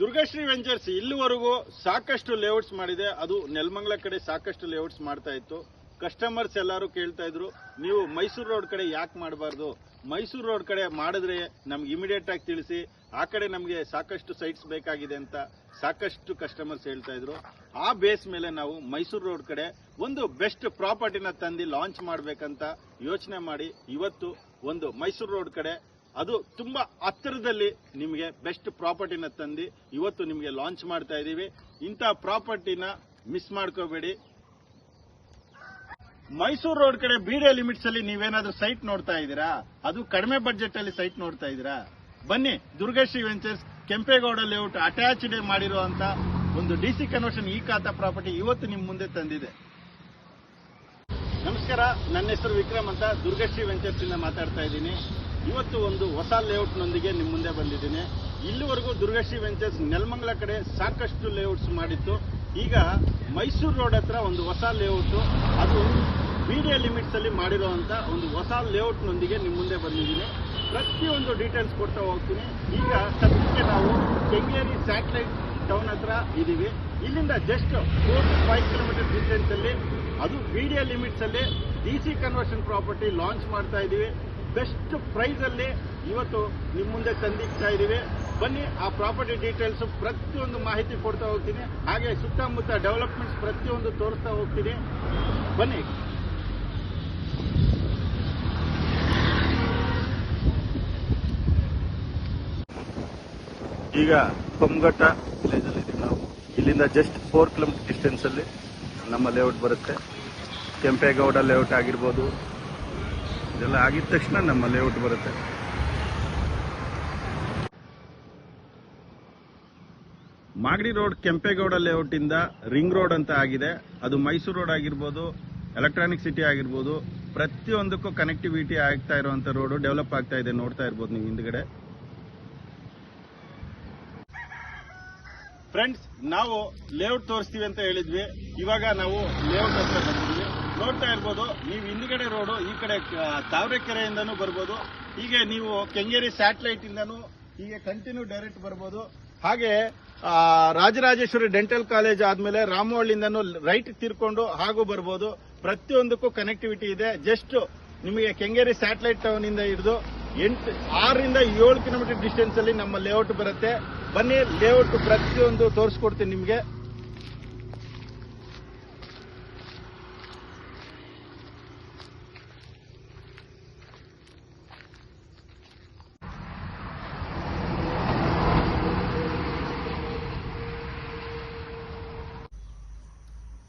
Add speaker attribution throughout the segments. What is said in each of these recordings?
Speaker 1: Durgashri ventures ಇಲ್ಲಿವರೆಗೂ ಸಾಕಷ್ಟು layouts ಮಾಡಿದೆ. ಅದು ನೆಲಮಂಗಲ ಕಡೆ ಸಾಕಷ್ಟು ಲೇಔಟ್ಸ್ ಮಾಡ್ತಾ ಇತ್ತು. ಕಸ್ಟಮರ್ಸ್ ಎಲ್ಲರೂ ಕೇಳ್ತಾ ಇದ್ರು, ನೀವು ಮೈಸೂರು ರೋಡ್ ಕಡೆ ಯಾಕೆ ಮಾಡಬಾರ್ದು? ಮೈಸೂರು ರೋಡ್ ಕಡೆ ಮಾಡಿದ್ರೆ ನಮ್ಗೆ ಇಮಿಡಿಯೇಟ್ ಆಗಿ ತಿಳಿಸಿ. ಆ ಕಡೆ ನಮಗೆ ಸಾಕಷ್ಟು ಸೈಟ್ಸ್ ಬೇಕಾಗಿದೆ ಅಂತ ಸಾಕಷ್ಟು ಕಸ್ಟಮರ್ಸ್ ಹೇಳ್ತಾ ಇದ್ರು. ಆ ಬೇಸ್ ಮೇಲೆ ನಾವು ಮೈಸೂರು ರೋಡ್ ಕಡೆ ಒಂದು ಬೆಸ್ಟ್ ಪ್ರಾಪರ್ಟಿನ ತಂದು ಲಾಂಚ್ ಮಾಡಬೇಕಂತ ಯೋಚನೆ ಮಾಡಿ ಇವತ್ತು ಒಂದು ಮೈಸೂರು ರೋಡ್ ಕಡೆ ಅದು ತುಂಬಾ ಹತ್ತಿರದಲ್ಲಿ ನಿಮಗೆ ಬೆಸ್ಟ್ ಪ್ರಾಪರ್ಟಿನ ತಂದು ಇವತ್ತು ನಿಮಗೆ ಲಾಂಚ್ ಮಾಡ್ತಾ ಇದ್ದೀವಿ ಇಂಥ ಪ್ರಾಪರ್ಟಿನ ಮಿಸ್ ಮಾಡ್ಕೋಬೇಡಿ. ಮೈಸೂರು ರೋಡ್ ಕಡೆ ಬಿಡಿಎ ಲಿಮಿಟ್ಸ್ ಅಲ್ಲಿ ನೀವೇನಾದ್ರೂ ಸೈಟ್ ನೋಡ್ತಾ ಇದ್ದೀರಾ? ಅದು ಕಡಿಮೆ ಬಜೆಟ್ ಅಲ್ಲಿ ಸೈಟ್ ನೋಡ್ತಾ ಇದ್ದೀರಾ? ಬನ್ನಿ Durgashree ventures Kempegowda layout attached ಮಾಡಿರುವಂತ ಒಂದು ಡಿಸಿ ಕನ್ವರ್ಷನ್ ಈ ಖಾತಾ ಪ್ರಾಪರ್ಟಿ ಇವತ್ತು ನಿಮ್ ಮುಂದೆ ತಂದಿದೆ. ನಮಸ್ಕಾರ, ನನ್ನ ಹೆಸರು ವಿಕ್ರಮ್ ಅಂತ ದುರ್ಗಶ್ರೀ ವೆಂಚರ್ಸ್ ಇಂದ ಮಾತಾಡ್ತಾ ಇದ್ದೀನಿ. ಇವತ್ತು ಒಂದು ಹೊಸ ಲೇಔಟ್ ನೊಂದಿಗೆ ನಿಮ್ಮ ಮುಂದೆ ಬಂದಿದ್ದೀನಿ. ಇಲ್ಲಿವರೆಗೂ ದುರ್ಗಶ್ರೀ ವೆಂಚರ್ಸ್ ನೆಲಮಂಗಲ ಕಡೆ ಸಾಕಷ್ಟು ಲೇಔಟ್ಸ್ ಮಾಡಿತ್ತು. ಈಗ ಮೈಸೂರು ರೋಡ್ ಹತ್ರ ಒಂದು ಹೊಸ ಲೇಔಟ್. ಅದು ಬಿಡಿಎ ಲಿಮಿಟ್ಸ್ ಅಲ್ಲಿ ಮಾಡಿರುವಂತ ಒಂದು ಹೊಸ ಲೇಔಟ್ ನೊಂದಿಗೆ ನಿಮ್ಮ ಮುಂದೆ ಬಂದಿದ್ದೀನಿ. ಪ್ರತಿಯೊಂದು ಡೀಟೇಲ್ಸ್ ಕೊಡ್ತಾ ಹೋಗ್ತೀನಿ. ಈಗ ಸದ್ಯಕ್ಕೆ ನಾವು ಕೆಂಗೇರಿ ಸ್ಯಾಟಲೈಟ್ ಟೌನ್ ಹತ್ರ ಇದ್ದೀವಿ ಇಲ್ಲಿಂದ just four to five kilometre distance ಅಲ್ಲಿ, ಅದು ಬಿಡಿಎ ಲಿಮಿಟ್ಸ್ ಅಲ್ಲಿ D C conversion property launch ಮಾಡ್ತಾ ಇದ್ದೀವಿ ಬೆಸ್ಟ್ ಪ್ರೈಸ್ ಅಲ್ಲಿ ಇವತ್ತು ನಿಮ್ಮ ಮುಂದೆ ತಂದಿಕ್ತಾ ಇದ್ದೀವಿ ಬನ್ನಿ, ಆ ಪ್ರಾಪರ್ಟಿ ಡೀಟೇಲ್ಸ್ ಪ್ರತಿಯೊಂದು ಮಾಹಿತಿ ಕೊಡ್ತಾ ಹೋಗ್ತೀನಿ. ಹಾಗೆ ಸುತ್ತಮುತ್ತ ಡೆವಲಪ್ಮೆಂಟ್ಸ್ ಪ್ರತಿಯೊಂದು ತೋರಿಸ್ತಾ ಹೋಗ್ತೀನಿ. ಬನ್ನಿ. ಈಗ ಕೊಮ್ಘಟ್ಟ ವಿಲೇಜ್ ಅಲ್ಲಿ ಇದೀವಿ ನಾವು. ಇಲ್ಲಿಂದ ಜಸ್ಟ್ ಫೋರ್ ಕಿಲೋಮೀಟರ್ ಡಿಸ್ಟೆನ್ಸ್ ಅಲ್ಲಿ ನಮ್ಮ ಲೇಔಟ್ ಬರುತ್ತೆ. ಕೆಂಪೇಗೌಡ ಲೇಔಟ್ ಆಗಿರ್ಬೋದು ಇದೆಲ್ಲ ಆಗಿದ ತಕ್ಷಣ ನಮ್ಮ ಲೇಔಟ್ ಬರುತ್ತೆ. ಮಾಗಡಿ ರೋಡ್ ಕೆಂಪೇಗೌಡ ಲೇಔಟ್ ಇಂದ ರಿಂಗ್ ರೋಡ್ ಅಂತ ಆಗಿದೆ. ಅದು ಮೈಸೂರು ರೋಡ್ ಆಗಿರ್ಬೋದು ಎಲೆಕ್ಟ್ರಾನಿಕ್ ಸಿಟಿ ಆಗಿರ್ಬೋದು, ಪ್ರತಿಯೊಂದಕ್ಕೂ ಕನೆಕ್ಟಿವಿಟಿ ಆಗ್ತಾ ಇರುವಂತ ರೋಡ್ ಡೆವಲಪ್ ಆಗ್ತಾ ಇದೆ ನೋಡ್ತಾ ಇರ್ಬೋದು ನೀವು ಹಿಂದ್ಗಡೆ. ಫ್ರೆಂಡ್ಸ್ ನಾವು ಲೇಔಟ್ ತೋರಿಸ್ತೀವಿ ಅಂತ ಹೇಳಿದ್ವಿ. ಇವಾಗ ನಾವು ಲೇಔಟ್ ಹತ್ರ ಬಂದಿದ್ವಿ. ನೋಡ್ತಾ ಇರ್ಬೋದು, ನೀವು ಹಿಂದ್ಗಡೆ ರೋಡು, ಈ ಕಡೆ ತಾವರೆಕೆರೆಯಿಂದನೂ ಬರ್ಬೋದು. ಹೀಗೆ ನೀವು ಕೆಂಗೇರಿ ಸ್ಯಾಟಲೈಟ್ ಇಂದನೂ ಹೀಗೆ ಕಂಟಿನ್ಯೂ ಡೈರೆಕ್ಟ್ ಬರ್ಬೋದು. ಹಾಗೆ ರಾಜರಾಜೇಶ್ವರಿ ಡೆಂಟಲ್ ಕಾಲೇಜ್ ಆದ್ಮೇಲೆ ರಾಮವಳ್ಳಿಯಿಂದನೂ ರೈಟ್ ತಿರ್ಕೊಂಡು ಹಾಗೂ ಬರ್ಬೋದು. ಪ್ರತಿಯೊಂದಕ್ಕೂ ಕನೆಕ್ಟಿವಿಟಿ ಇದೆ. ಜಸ್ಟ್ ನಿಮಗೆ ಕೆಂಗೇರಿ ಸ್ಯಾಟಲೈಟ್ ಟೌನ್ ಇಂದ ಹಿಡಿದು ಎಂಟು, ಆರರಿಂದ ಏಳು ಕಿಲೋಮೀಟರ್ ಡಿಸ್ಟೆನ್ಸ್ ಅಲ್ಲಿ ನಮ್ಮ ಲೇಔಟ್ ಬರುತ್ತೆ. ಬನ್ನಿ ಲೇಔಟ್ ಪ್ರತಿಯೊಂದು ತೋರಿಸ್ಕೊಡ್ತೀನಿ ನಿಮಗೆ.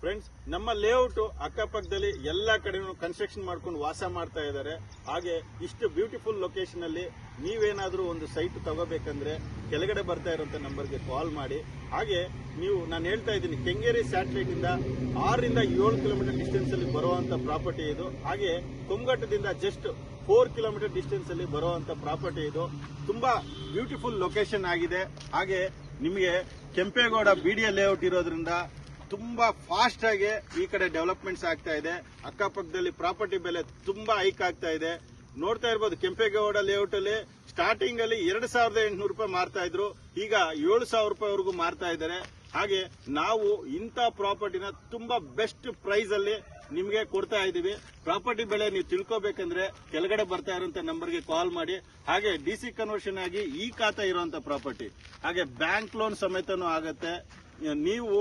Speaker 1: ಫ್ರೆಂಡ್ಸ್ ನಮ್ಮ ಲೇಔಟ್ ಅಕ್ಕಪಕ್ಕದಲ್ಲಿ ಎಲ್ಲಾ ಕಡೆನೂ ಕನ್ಸ್ಟ್ರಕ್ಷನ್ ಮಾಡ್ಕೊಂಡು ವಾಸ ಮಾಡ್ತಾ ಇದ್ದಾರೆ. ಹಾಗೆ ಇಷ್ಟು ಬ್ಯೂಟಿಫುಲ್ ಲೊಕೇಶನ್ ಅಲ್ಲಿ ನೀವೇನಾದ್ರೂ ಒಂದು ಸೈಟ್ ತಗೋಬೇಕಂದ್ರೆ ಕೆಳಗಡೆ ಬರ್ತಾ ಇರುವಂತ ನಂಬರ್ಗೆ ಕಾಲ್ ಮಾಡಿ. ಹಾಗೆ ನೀವು, ನಾನು ಹೇಳ್ತಾ ಇದ್ದೀನಿ, ಕೆಂಗೇರಿ ಸ್ಯಾಟಲೈಟ್ ಇಂದ ಆರರಿಂದ ಏಳು ಕಿಲೋಮೀಟರ್ ಡಿಸ್ಟೆನ್ಸ್ ಅಲ್ಲಿ ಬರುವಂತ ಪ್ರಾಪರ್ಟಿ ಇದು. ಹಾಗೆ ಕುಂಗಟದಿಂದ ಜಸ್ಟ್ ಫೋರ್ ಕಿಲೋಮೀಟರ್ ಡಿಸ್ಟೆನ್ಸ್ ಅಲ್ಲಿ ಬರುವಂತ ಪ್ರಾಪರ್ಟಿ ಇದು. ತುಂಬಾ ಬ್ಯೂಟಿಫುಲ್ ಲೊಕೇಶನ್ ಆಗಿದೆ. ಹಾಗೆ ನಿಮಗೆ ಕೆಂಪೇಗೌಡ ಬಿಡಿಎ ಲೇಔಟ್ ಇರೋದ್ರಿಂದ ತುಂಬಾ ಫಾಸ್ಟ್ ಆಗಿ ಈ ಕಡೆ ಡೆವಲಪ್ಮೆಂಟ್ಸ್ ಆಗ್ತಾ ಇದೆ. ಅಕ್ಕಪಕ್ಕದಲ್ಲಿ ಪ್ರಾಪರ್ಟಿ ಬೆಲೆ ತುಂಬಾ ಹೈಕ್ ಆಗ್ತಾ ಇದೆ. ನೋಡ್ತಾ ಇರ್ಬೋದು, ಕೆಂಪೇಗೌಡ ಲೇಔಟ್ ಅಲ್ಲಿ ಸ್ಟಾರ್ಟಿಂಗ್ ಅಲ್ಲಿ ಎರಡು ಸಾವಿರದ ಎಂಟುನೂರು ರೂಪಾಯಿ ಮಾರ್ತಾ ಇದ್ರು. ಈಗ ಏಳು ಸಾವಿರ ರೂಪಾಯಿವರೆಗೂ ಮಾರ್ತಾ ಇದ್ದಾರೆ. ಹಾಗೆ ನಾವು ಇಂಥ ಪ್ರಾಪರ್ಟಿನ ತುಂಬಾ ಬೆಸ್ಟ್ ಪ್ರೈಸ್ ಅಲ್ಲಿ ನಿಮಗೆ ಕೊಡ್ತಾ ಇದ್ದೀವಿ. ಪ್ರಾಪರ್ಟಿ ಬೆಲೆ ನೀವು ತಿಳ್ಕೊಬೇಕಂದ್ರೆ ಕೆಳಗಡೆ ಬರ್ತಾ ಇರುವಂತ ನಂಬರ್ಗೆ ಕಾಲ್ ಮಾಡಿ. ಹಾಗೆ ಡಿ ಸಿ ಕನ್ವರ್ಷನ್ ಆಗಿ ಈ ಖಾತಾ ಇರುವಂತ ಪ್ರಾಪರ್ಟಿ ಹಾಗೆ ಬ್ಯಾಂಕ್ ಲೋನ್ ಸಮೇತನೂ ಆಗತ್ತೆ. ನೀವು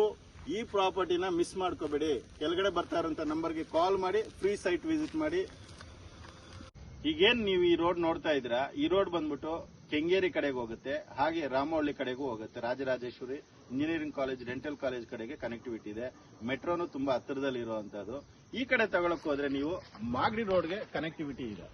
Speaker 1: ಈ ಪ್ರಾಪರ್ಟಿನ ಮಿಸ್ ಮಾಡ್ಕೋಬೇಡಿ. ಕೆಳಗಡೆ ಬರ್ತಾ ಇರೋಂಥ ನಂಬರ್ಗೆ ಕಾಲ್ ಮಾಡಿ ಫ್ರೀ ಸೈಟ್ ವಿಸಿಟ್ ಮಾಡಿ. ಈಗೇನ್ ನೀವು ಈ ರೋಡ್ ನೋಡ್ತಾ ಇದ್ದೀರಾ? ಈ ರೋಡ್ ಬಂದ್ಬಿಟ್ಟು ಕೆಂಗೇರಿ ಕಡೆಗೆ ಹೋಗುತ್ತೆ. ಹಾಗೆ ರಾಮವಳ್ಳಿ ಕಡೆಗೂ ಹೋಗುತ್ತೆ. Rajarajeshwari engineering college dental college ಕಡೆಗೆ ಕನೆಕ್ಟಿವಿಟಿ ಇದೆ. ಮೆಟ್ರೋನು ತುಂಬಾ ಹತ್ತಿರದಲ್ಲಿ ಇರುವಂತದ್ದು ಈ ಕಡೆ ತಗೊಳಕ್ ಹೋದ್ರೆ ನೀವು ಮಾಗಡಿ ರೋಡ್ಗೆ ಕನೆಕ್ಟಿವಿಟಿ ಇದೆ.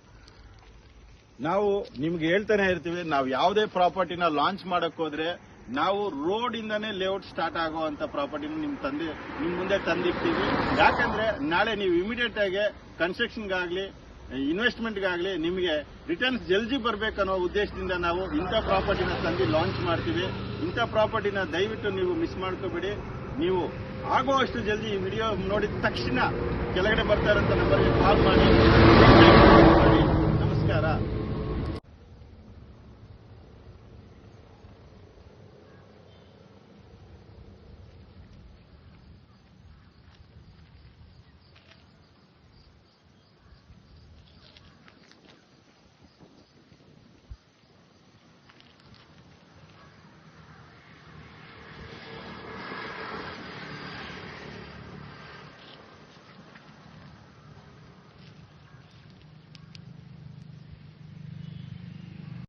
Speaker 1: ನಾವು ನಿಮ್ಗೆ ಹೇಳ್ತಾನೆ ಇರ್ತೀವಿ, ನಾವು ಯಾವುದೇ ಪ್ರಾಪರ್ಟಿನ ಲಾಂಚ್ ಮಾಡಕ್ ಹೋದ್ರೆ ನಾವು ರೋಡ್ ಇಂದಾನೇ ಲೇಔಟ್ ಸ್ಟಾರ್ಟ್ ಆಗುವಂತ ಪ್ರಾಪರ್ಟಿನ ನಿಮ್ ತಂದೆ, ನಿಮ್ ಮುಂದೆ ತಂದಿರ್ತೀವಿ. ಯಾಕಂದ್ರೆ ನಾಳೆ ನೀವು ಇಮಿಡಿಯೇಟ್ ಆಗಿ ಕನ್ಸ್ಟ್ರಕ್ಷನ್ಗಾಗ್ಲಿ ಇನ್ವೆಸ್ಟ್ಮೆಂಟ್ಗಾಗ್ಲಿ ನಿಮಗೆ ರಿಟರ್ನ್ಸ್ ಜಲ್ದಿ ಬರ್ಬೇಕನ್ನೋ ಉದ್ದೇಶದಿಂದ ನಾವು ಇಂಥ ಪ್ರಾಪರ್ಟಿನ ತಂದು ಲಾಂಚ್ ಮಾಡ್ತೀವಿ. ಇಂಥ ಪ್ರಾಪರ್ಟಿನ ದಯವಿಟ್ಟು ನೀವು ಮಿಸ್ ಮಾಡ್ಕೋಬೇಡಿ. ನೀವು ಆಗುವಷ್ಟು ಜಲ್ದಿ ಈ ವಿಡಿಯೋ ನೋಡಿದ ತಕ್ಷಣ ಕೆಳಗಡೆ ಬರ್ತಾ ಇರೋಂಥ ನಂಬರ್ಗೆ ಕಾಲ್ ಮಾಡಿ. ನಮಸ್ಕಾರ.